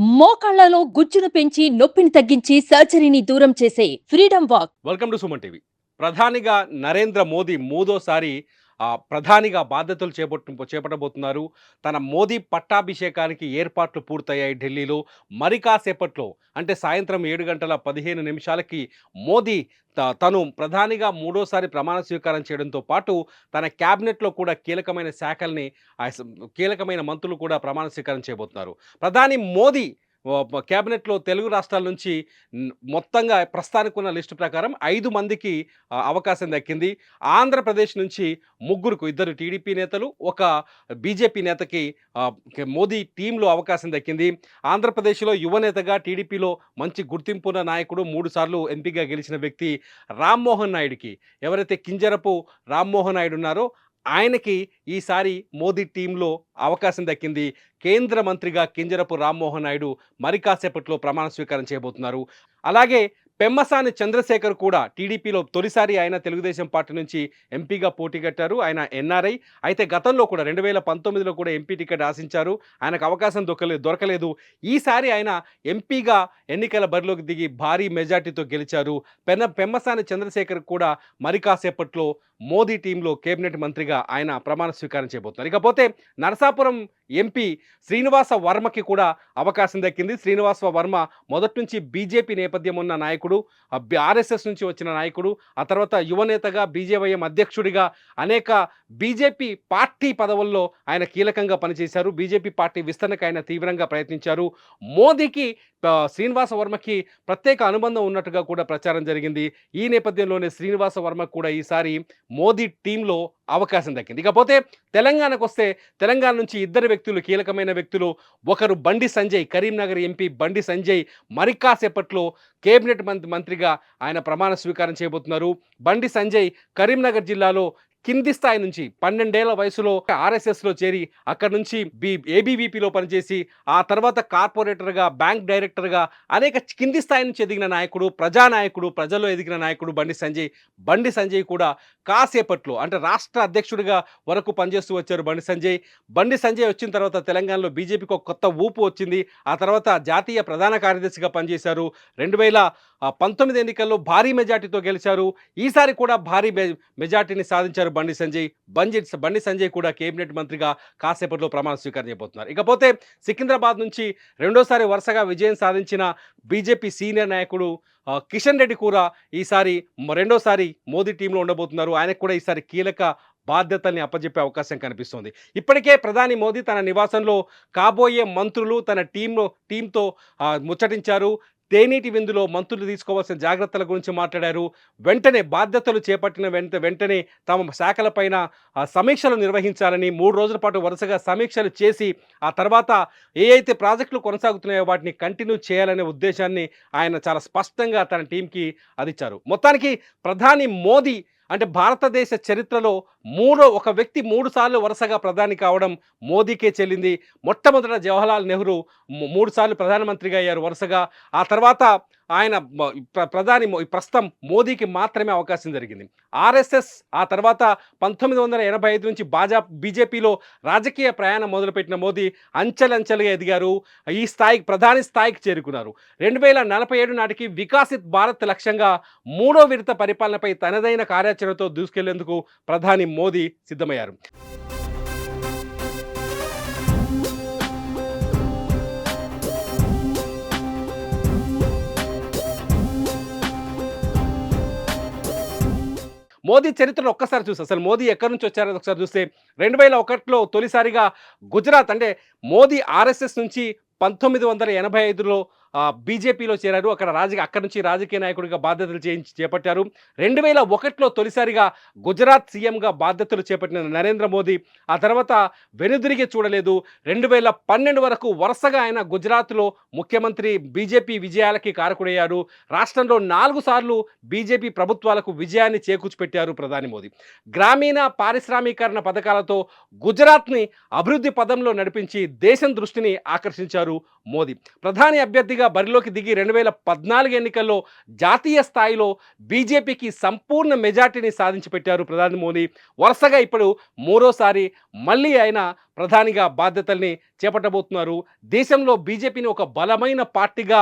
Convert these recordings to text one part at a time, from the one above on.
మోకాళ్ళలో గుజ్జును పెంచి నొప్పిని తగ్గించి సర్జరీని దూరం చేసే freedom walk. Welcome to Suman TV. ప్రధానిగా నరేంద్ర మోదీ మూడోసారి ప్రధానిగా బాధ్యతలు చేపట్టు చేపట్టబోతున్నారు. తన మోదీ పట్టాభిషేకానికి ఏర్పాట్లు పూర్తయ్యాయి ఢిల్లీలో. మరి కాసేపట్లో అంటే సాయంత్రం ఏడు గంటల పదిహేను నిమిషాలకి మోదీ తను ప్రధానిగా మూడోసారి ప్రమాణ స్వీకారం చేయడంతో పాటు తన క్యాబినెట్లో కూడా కీలకమైన శాఖల్ని కీలకమైన మంత్రులు కూడా ప్రమాణ స్వీకారం చేయబోతున్నారు. ప్రధాని మోదీ క్యాబినెట్లో తెలుగు రాష్ట్రాల నుంచి మొత్తంగా ప్రస్తుతానికి ఉన్న లిస్టు ప్రకారం ఐదు మందికి అవకాశం దక్కింది. ఆంధ్రప్రదేశ్ నుంచి ముగ్గురుకు ఇద్దరు టీడీపీ నేతలు ఒక బీజేపీ నేతకి మోదీ టీంలో అవకాశం దక్కింది. ఆంధ్రప్రదేశ్లో యువనేతగా టీడీపీలో మంచి గుర్తింపున్న నాయకుడు మూడు సార్లు ఎంపీగా గెలిచిన వ్యక్తి రామ్మోహన్ నాయుడికి. ఎవరైతే కింజరపు రామ్మోహన్ నాయుడు ఉన్నారో ఆయనకి ఈసారి మోదీ టీంలో అవకాశం దక్కింది. కేంద్ర మంత్రిగా కింజరపు రామ్మోహన్ నాయుడు మరి కాసేపట్లో ప్రమాణ స్వీకారం చేయబోతున్నారు. అలాగే పెమ్మసాని చంద్రశేఖర్ కూడా టీడీపీలో తొలిసారి ఆయన తెలుగుదేశం పార్టీ నుంచి ఎంపీగా పోటీ కట్టారు. ఆయన ఎన్ఆర్ఐ. అయితే గతంలో కూడా రెండు వేల పంతొమ్మిదిలో కూడా ఎంపీ టికెట్ ఆశించారు ఆయనకు అవకాశం దొరకలేదు దొరకలేదు. ఈసారి ఆయన ఎంపీగా ఎన్నికల బరిలోకి దిగి భారీ మెజార్టీతో గెలిచారు. పెన్న పెమ్మసాని చంద్రశేఖర్ కూడా మరి కాసేపట్లో మోదీ టీంలో కేబినెట్ మంత్రిగా ఆయన ప్రమాణ స్వీకారం చేయబోతున్నారు. ఇకపోతే నరసాపురం ఎంపీ శ్రీనివాస వర్మకి కూడా అవకాశం దక్కింది. శ్రీనివాస వర్మ మొదటి నుంచి బీజేపీ నేపథ్యం ఉన్న నాయకుడు ఆర్ఎస్ఎస్ నుంచి వచ్చిన నాయకుడు ఆ తర్వాత యువనేతగా బీజేవైఎం అధ్యక్షుడిగా అనేక బీజేపీ పార్టీ పదవుల్లో ఆయన కీలకంగా పనిచేశారు. బీజేపీ పార్టీ విస్తరణకు ఆయన తీవ్రంగా ప్రయత్నించారు. మోదీకి శ్రీనివాస వర్మకి ప్రత్యేక అనుబంధం ఉన్నట్టుగా కూడా ప్రచారం జరిగింది. ఈ నేపథ్యంలోనే శ్రీనివాస వర్మ కూడా ఈసారి మోదీ టీంలో అవకాశం దక్కింది. ఇకపోతే తెలంగాణకు వస్తే తెలంగాణ నుంచి ఇద్దరు వ్యక్తులు కీలకమైన వ్యక్తులు ఒకరు బండి సంజయ్ కరీంనగర్ ఎంపీ బండి సంజయ్. మరి కాసేపట్లో కేబినెట్ మంత్రి మంత్రిగా ఆయన ప్రమాణ స్వీకారం చేయబోతున్నారు. బండి సంజయ్ కరీంనగర్ జిల్లాలో కింది స్థాయి నుంచి పన్నెండేళ్ళ వయసులో ఆర్ఎస్ఎస్లో చేరి అక్కడ నుంచి బి ఏబీవీపీలో పనిచేసి ఆ తర్వాత కార్పొరేటర్గా బ్యాంక్ డైరెక్టర్గా అనేక కింది స్థాయి నుంచి ఎదిగిన నాయకుడు ప్రజానాయకుడు ప్రజల్లో ఎదిగిన నాయకుడు బండి సంజయ్. బండి సంజయ్ కూడా కాసేపట్లో అంటే రాష్ట్ర అధ్యక్షుడిగా వరకు పనిచేస్తూ వచ్చారు బండి సంజయ్. బండి సంజయ్ వచ్చిన తర్వాత తెలంగాణలో బీజేపీకి ఒక కొత్త ఊపు వచ్చింది. ఆ తర్వాత జాతీయ ప్రధాన కార్యదర్శిగా పనిచేశారు. రెండు వేల పంతొమ్మిది ఎన్నికల్లో భారీ మెజార్టీతో గెలిచారు. ఈసారి కూడా భారీ మె- మెజార్టీని సాధించారు బండి సంజయ్. బండి బండి సంజయ్ కూడా కేబినెట్ మంత్రిగా కాసేపట్లో ప్రమాణ స్వీకారం చేయబోతున్నారు ఇకపోతే సికింద్రాబాద్ నుంచి రెండోసారి వరుసగా విజయం సాధించిన బీజేపీ సీనియర్ నాయకుడు కిషన్ రెడ్డి కూడా ఈసారి రెండోసారి మోదీ టీంలో ఉండబోతున్నారు. ఆయనకు కూడా ఈసారి కీలక బాధ్యతల్ని అప్పజెప్పే అవకాశం కనిపిస్తోంది. ఇప్పటికే ప్రధాని మోదీ తన నివాసంలో కాబోయే మంత్రులు తన టీంలో టీంతో ముచ్చటించారు. తేనీటి విందులో మంత్రులు తీసుకోవాల్సిన జాగ్రత్తల గురించి మాట్లాడారు. వెంటనే బాధ్యతలు చేపట్టిన వెంట వెంటనే తమ శాఖలపైన సమీక్షలు నిర్వహించాలని మూడు రోజుల పాటు వరుసగా సమీక్షలు చేసి ఆ తర్వాత ఏ అయితే ప్రాజెక్టులు కొనసాగుతున్నాయో వాటిని కంటిన్యూ చేయాలనే ఉద్దేశాన్ని ఆయన చాలా స్పష్టంగా తన టీంకి అదిచ్చారు మొత్తానికి ప్రధాని మోదీ అంటే భారతదేశ చరిత్రలో మూడో ఒక వ్యక్తి మూడు సార్లు వరుసగా ప్రధాని కావడం మోదీకే చెల్లింది. మొట్టమొదట జవహర్లాల్ నెహ్రూ మూడు సార్లు ప్రధానమంత్రిగా అయ్యారు వరుసగా. ఆ తర్వాత ఆయన ప్ర- ప్రధాని ప్రస్తుతం మోదీకి మాత్రమే అవకాశం జరిగింది. ఆర్ఎస్ఎస్ ఆ తర్వాత పంతొమ్మిది వందల ఎనభై ఐదు నుంచి బాజా బీజేపీలో రాజకీయ ప్రయాణం మొదలుపెట్టిన మోదీ అంచెలంచెలుగా ఎదిగారు. ఈ స్థాయికి ప్రధాని స్థాయికి చేరుకున్నారు. రెండు వేల నలభై ఏడు నాటికి వికాసిత్ భారత్ లక్ష్యంగా మూడో విడత పరిపాలనపై తనదైన కార్యాచరణతో దూసుకెళ్ళేందుకు ప్రధాని మోదీ సిద్ధమయ్యారు. మోదీ చరిత్రను ఒక్కసారి చూస్తే అసలు మోదీ ఎక్కడి నుంచి వచ్చారో ఒకసారి చూస్తే రెండు వేల ఒకటిలో తొలిసారిగా గుజరాత్ అంటే మోదీ ఆర్ఎస్ఎస్ నుంచి పంతొమ్మిది వందల ఎనభై ఐదులో బీజేపీలో చేరారు. అక్కడ రాజకీయ అక్కడి నుంచి రాజకీయ నాయకుడిగా బాధ్యతలు చేయించి చేపట్టారు. రెండు వేల ఒకటిలో తొలిసారిగా గుజరాత్ సీఎంగా బాధ్యతలు చేపట్టిన నరేంద్ర మోదీ ఆ తర్వాత వెనుదిరిగి చూడలేదు. రెండు వేల పన్నెండు వరకు వరుసగా ఆయన గుజరాత్లో ముఖ్యమంత్రి బీజేపీ విజయాలకి కారకుడయ్యారు. రాష్ట్రంలో నాలుగు సార్లు బీజేపీ ప్రభుత్వాలకు విజయాన్ని చేకూర్చిపెట్టారు ప్రధాని మోదీ. గ్రామీణ పారిశ్రామీకరణ పథకాలతో గుజరాత్ని అభివృద్ధి పదంలో నడిపించి దేశం దృష్టిని ఆకర్షించారు మోదీ. ప్రధాని అభ్యర్థిగా బరిలోకి దిగి రెండు వేల పద్నాలుగు ఎన్నికల్లో జాతీయ స్థాయిలో బీజేపీకి సంపూర్ణ మెజార్టీని సాధించి పెట్టారు ప్రధాని మోదీ. వరుసగా ఇప్పుడు మూడోసారి మళ్ళీ ఆయన ప్రధానిగా బాధ్యతల్ని చేపట్టబోతున్నారు. దేశంలో బీజేపీని ఒక బలమైన పార్టీగా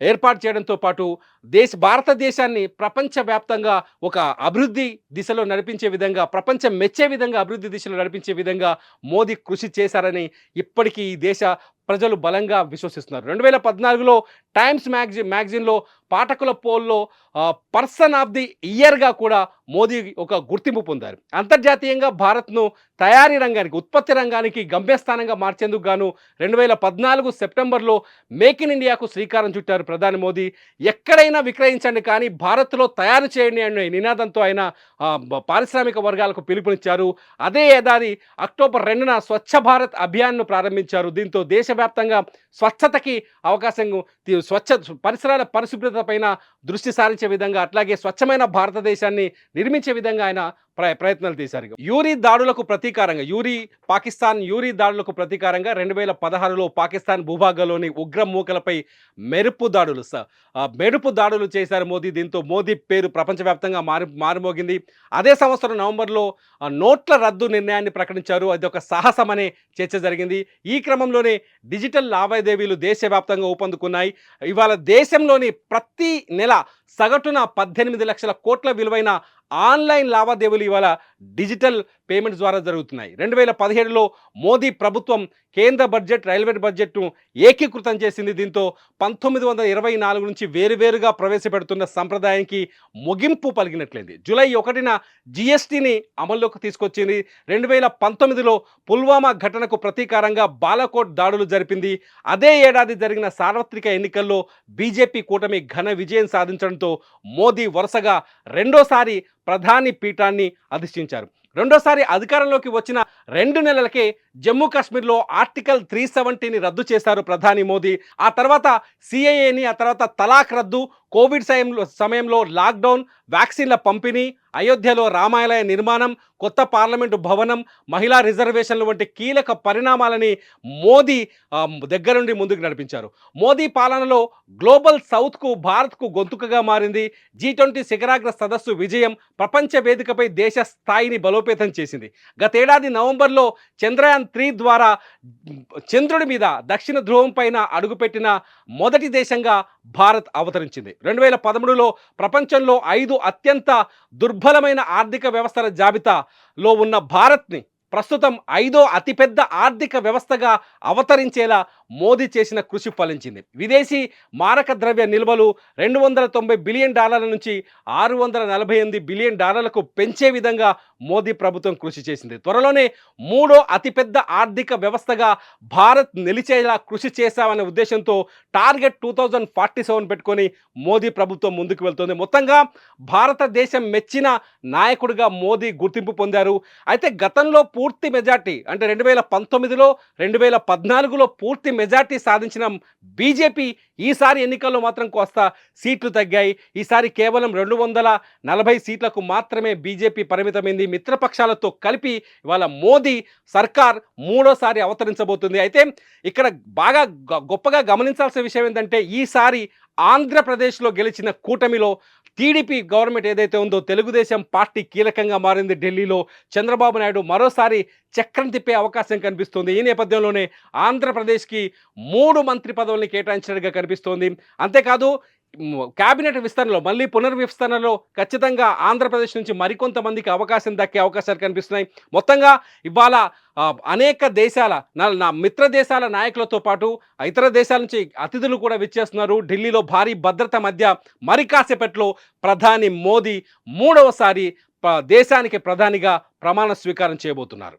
ఏర్పాటు చేయడంతో పాటు దేశ భారతదేశాన్ని ప్రపంచవ్యాప్తంగా ఒక అభివృద్ధి దిశలో నడిపించే విధంగా ప్రపంచం మెచ్చే విధంగా అభివృద్ధి దిశలో నడిపించే విధంగా మోదీ కృషి చేశారని ఇప్పటికీ ఈ దేశ ప్రజలు బలంగా విశ్వసిస్తున్నారు. రెండు వేల పద్నాలుగులో టైమ్స్ మ్యాగజైన్ మ్యాగజీన్లో పాఠకుల పోల్లో పర్సన్ ఆఫ్ ది ఇయర్గా కూడా మోదీ ఒక గుర్తింపు పొందారు. అంతర్జాతీయంగా భారత్ను తయారీ రంగానికి ఉత్పత్తి రంగానికి గమ్యస్థానంగా మార్చేందుకు గాను రెండు వేల పద్నాలుగు సెప్టెంబర్లో మేక్ ఇన్ ఇండియాకు శ్రీకారం చుట్టారు ప్రధాని మోదీ. ఎక్కడైనా విక్రయించండి కానీ భారత్లో తయారు చేయండి అనే నినాదంతో ఆయన పారిశ్రామిక వర్గాలకు పిలుపునిచ్చారు. అదే ఏడాది అక్టోబర్ రెండున స్వచ్ఛ భారత్ అభియాన్ను ప్రారంభించారు. దీంతో దేశవ్యాప్తంగా స్వచ్ఛతకి అవకాశం స్వచ్ఛ పరిసరాల పరిశుభ్రత పైన దృష్టి సారించే విధంగా అట్లాగే స్వచ్ఛమైన భారతదేశాన్ని నిర్మించే విధంగా ఆయన ప్రయత్నాలు తీశారు యూరీ దాడులకు ప్రతీకారంగా యూరీ పాకిస్తాన్ యూరీ దాడులకు ప్రతీకారంగా రెండు వేల పదహారులో పాకిస్తాన్ భూభాగంలోని ఉగ్ర మూకలపై మెరుపు దాడులు స- మెరుపు దాడులు చేశారు మోదీ. దీంతో మోదీ పేరు ప్రపంచవ్యాప్తంగా మారి మారుమోగింది. అదే సంవత్సరం నవంబర్లో నోట్ల రద్దు నిర్ణయాన్ని ప్రకటించారు. అది ఒక సాహసమనే చర్చ జరిగింది. ఈ క్రమంలోనే డిజిటల్ లావాదేవీలు దేశవ్యాప్తంగా ఊపందుకున్నాయి. ఇవాళ దేశంలోని ప్రతి నెల సగటున పద్దెనిమిది లక్షల కోట్ల విలువైన ఆన్లైన్ లావాదేవీలు ఇవాళ డిజిటల్ పేమెంట్స్ ద్వారా జరుగుతున్నాయి. రెండు వేల పదిహేడులో మోదీ ప్రభుత్వం కేంద్ర బడ్జెట్ రైల్వే బడ్జెట్ను ఏకీకృతం చేసింది. దీంతో పంతొమ్మిది వందల ఇరవై నాలుగు నుంచి వేరువేరుగా ప్రవేశపెడుతున్న సంప్రదాయానికి ముగింపు పలికినట్లయింది. జూలై ఒకటిన జిఎస్టీని అమల్లోకి తీసుకొచ్చింది. రెండు వేల పంతొమ్మిదిలో పుల్వామా ఘటనకు ప్రతీకారంగా బాలాకోట్ దాడులు జరిపింది. అదే ఏడాది జరిగిన సార్వత్రిక ఎన్నికల్లో బీజేపీ కూటమి ఘన విజయం సాధించడంతో మోదీ వరుసగా రెండోసారి ప్రధాని పీఠాన్ని అధిష్ఠించారు. రెండోసారి అధికారంలోకి వచ్చిన రెండు నెలలకే జమ్మూ కాశ్మీర్లో ఆర్టికల్ త్రీ సెవెంటీని రద్దు చేశారు ప్రధాని మోదీ. ఆ తర్వాత సిఐఏని ఆ తర్వాత తలాక్ రద్దు కోవిడ్ సమయంలో సమయంలో లాక్డౌన్ వ్యాక్సిన్ల పంపిణీ అయోధ్యలో రామాలయ నిర్మాణం కొత్త పార్లమెంటు భవనం మహిళా రిజర్వేషన్లు వంటి కీలక పరిణామాలని మోదీ దగ్గరుండి ముందుకు నడిపించారు. మోదీ పాలనలో గ్లోబల్ సౌత్కు భారత్కు గొంతుకగా మారింది. జీ ట్వంటీ శిఖరాగ్ర సదస్సు విజయం ప్రపంచ వేదికపై దేశ స్థాయిని బలోపేతం చేసింది. గతేడాది నవంబర్లో చంద్రయాన్ త్రీ ద్వారా చంద్రుడి మీద దక్షిణ ధ్రువం పైన అడుగుపెట్టిన మొదటి దేశంగా భారత్ అవతరించింది. రెండు వేల పదమూడులో ప్రపంచంలో ఐదు అత్యంత దుర్బలమైన ఆర్థిక వ్యవస్థల జాబితాలో ఉన్న భారత్ని ప్రస్తుతం ఐదో అతిపెద్ద ఆర్థిక వ్యవస్థగా అవతరించేలా మోదీ చేసిన కృషి ఫలించింది. విదేశీ మారక ద్రవ్య నిల్వలు రెండు వందల తొంభై బిలియన్ డాలర్ల నుంచి ఆరు వందల నలభై ఎనిమిది బిలియన్ డాలర్లకు పెంచే విధంగా మోదీ ప్రభుత్వం కృషి చేసింది. త్వరలోనే మూడో అతిపెద్ద ఆర్థిక వ్యవస్థగా భారత్ నిలిచేలా కృషి చేశామనే ఉద్దేశంతో target two thousand forty seven పెట్టుకొని మోదీ ప్రభుత్వం ముందుకు వెళ్తుంది. మొత్తంగా భారతదేశం మెచ్చిన నాయకుడిగా మోదీ గుర్తింపు పొందారు. అయితే గతంలో పూర్తి మెజార్టీ అంటే రెండు వేల పంతొమ్మిదిలో రెండు వేల పద్నాలుగులో పూర్తి మెజార్టీ సాధించిన బీజేపీ ఈసారి ఎన్నికల్లో మాత్రం కోస్త సీట్లు తగ్గాయి. ఈసారి కేవలం రెండు వందల నలభై సీట్లకు మాత్రమే బీజేపీ పరిమితమైంది. మిత్రపక్షాలతో కలిపి ఇవాళ మోదీ సర్కార్ మూడోసారి అవతరించబోతుంది. అయితే ఇక్కడ బాగా గ- గొప్పగా గమనించాల్సిన విషయం ఏంటంటే ఈసారి ఆంధ్రప్రదేశ్లో గెలిచిన కూటమిలో టీడీపీ గవర్నమెంట్ ఏదైతే ఉందో తెలుగుదేశం పార్టీ కీలకంగా మారింది ఢిల్లీలో. చంద్రబాబు నాయుడు మరోసారి చక్రం తిప్పే అవకాశం కనిపిస్తుంది. ఈ నేపథ్యంలోనే ఆంధ్రప్రదేశ్కి మూడు మంత్రి పదవుల్ని కేటాయించినట్టుగా కనిపిస్తోంది. అంతేకాదు క్యాబినెట్ కేబినెట్ విస్తరణలో మళ్ళీ పునర్విస్తరణలో ఖచ్చితంగా ఆంధ్రప్రదేశ్ నుంచి మరికొంతమందికి అవకాశం దక్కే అవకాశాలు కనిపిస్తున్నాయి. మొత్తంగా ఇవాళ అనేక దేశాల నా నా మిత్ర దేశాల నాయకులతో పాటు ఇతర దేశాల నుంచి అతిథులు కూడా విచ్చేస్తున్నారు. ఢిల్లీలో భారీ భద్రత మధ్య మరి కాసేపట్లో ప్రధాని మోదీ మూడవసారి ప- దేశానికి ప్రధానిగా ప్రమాణ స్వీకారం చేయబోతున్నారు.